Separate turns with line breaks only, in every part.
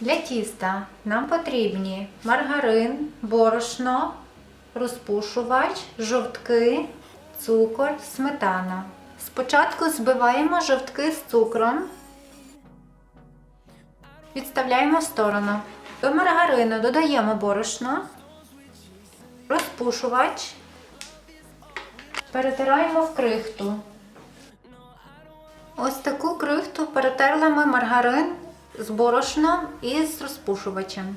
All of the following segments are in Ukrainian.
Для тіста нам потрібні маргарин, борошно, розпушувач, жовтки, цукор, сметана. Спочатку збиваємо жовтки з цукром, відставляємо в сторону. До маргарину додаємо борошно, розпушувач, перетираємо в крихту. Ось таку крихту перетерли ми маргарин з борошном і з розпушувачем.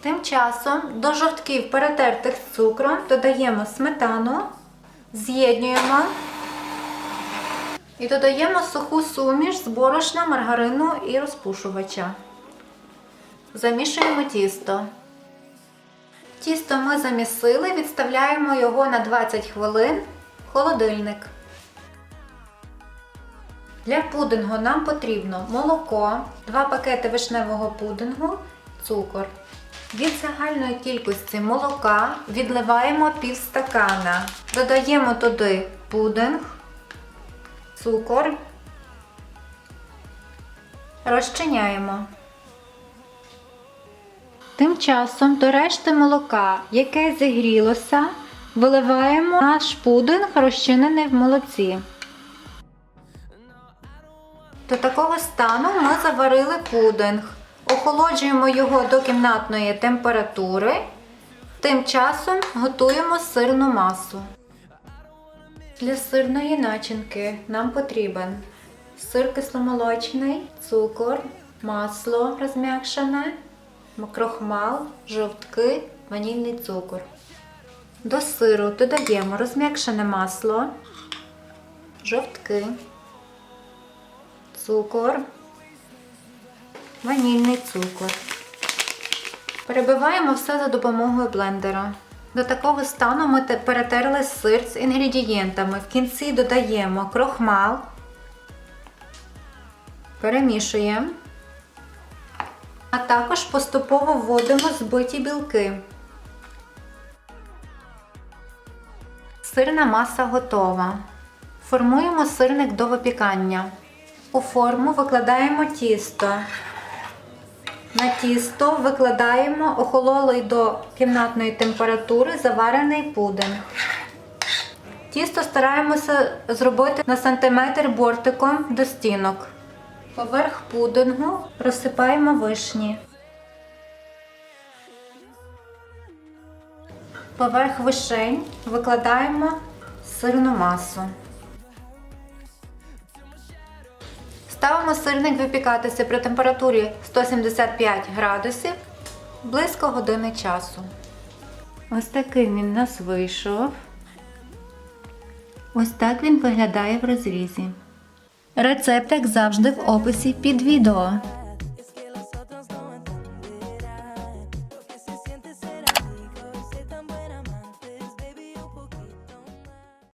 Тим часом до жовтків, перетертих з цукром, додаємо сметану, з'єднуємо і додаємо суху суміш з борошна, маргарину і розпушувача. Замішуємо тісто. Тісто ми замісили, відставляємо його на 20 хвилин в холодильник. Для пудингу нам потрібно молоко, 2 пакети вишневого пудингу, цукор. Від загальної кількості молока відливаємо пів стакана. Додаємо туди пудинг, цукор, розчиняємо. Тим часом до решти молока, яке зігрілося, виливаємо наш пудинг, розчинений в молоці. До такого стану ми заварили пудинг. Охолоджуємо його до кімнатної температури. Тим часом готуємо сирну масу. Для сирної начинки нам потрібен сир кисломолочний, цукор, масло розм'якшене, крохмал, жовтки, ванільний цукор. До сиру додаємо розм'якшене масло, жовтки цукор, ванільний цукор. Перебиваємо все за допомогою блендера. До такого стану ми перетерли сир з інгредієнтами. В кінці додаємо крохмал, перемішуємо, а також поступово вводимо збиті білки. Сирна маса готова. Формуємо сирник до випікання. У форму викладаємо тісто. На тісто викладаємо охололий до кімнатної температури заварений пудинг. Тісто стараємося зробити на сантиметр бортиком до стінок. Поверх пудингу розсипаємо вишні. Поверх вишень викладаємо сирну масу. Ставимо сирник випікатися при температурі 175 градусів близько години часу. Ось таким він у нас вийшов. Ось так він виглядає в розрізі. Рецепт, як завжди, в описі під відео.